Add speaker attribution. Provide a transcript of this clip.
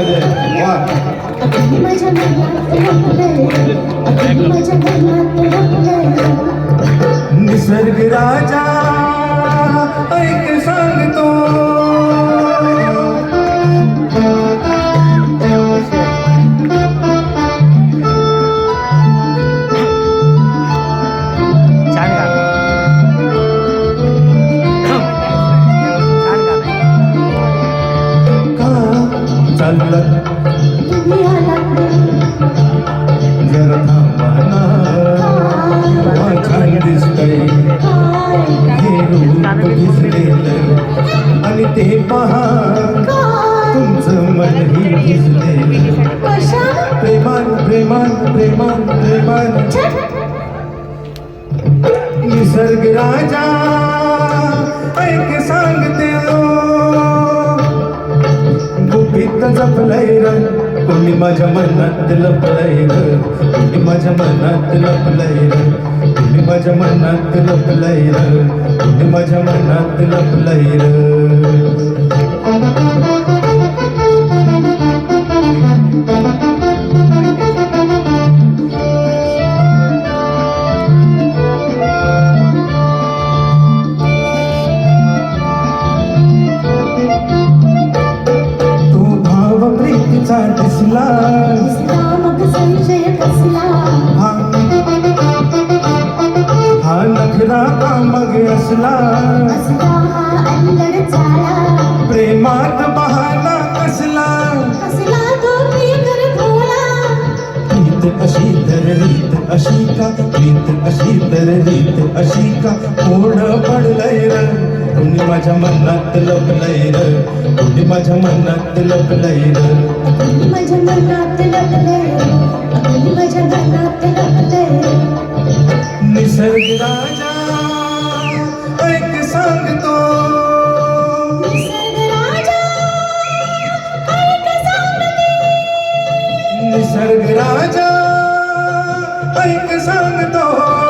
Speaker 1: पाहिजे.
Speaker 2: निसर्ग राजा ऐक सांगतो. आणि ते पहा. तुमचं मनही
Speaker 3: कशा?
Speaker 2: प्रेमान प्रेमान प्रेमान प्रेमान. निसर्ग राजा. जपलंय र कोणी माझ्या मनात लपलंय र कोणी माझ्या मनात लपलंय र कोणी माझ्या मनात लपलंय र कोणी माझ्या मनात लपलंय र प्रीतीचा दिसला
Speaker 3: मग संशय कसला
Speaker 2: हा हा। नखरा का मग असला।
Speaker 3: असला हा अल्लड चाला।
Speaker 2: प्रेमात बहाना कसला
Speaker 3: कसला तो
Speaker 2: रीत अशी तर रीत अशी का रीत अशी तर रीत अशी का कोण पडलंय र कोणी माझ्या मनात लपलंय र. कोणी माझ्या मनात लपलंय र.
Speaker 3: अगदी माझ्या मनात लपले अगदी माझ्या मनात
Speaker 2: निसर्ग राजा ऐक सांगतो.
Speaker 3: निसर्ग राजा ऐक सांगते.
Speaker 2: निसर्ग राजा ऐक सांगतो.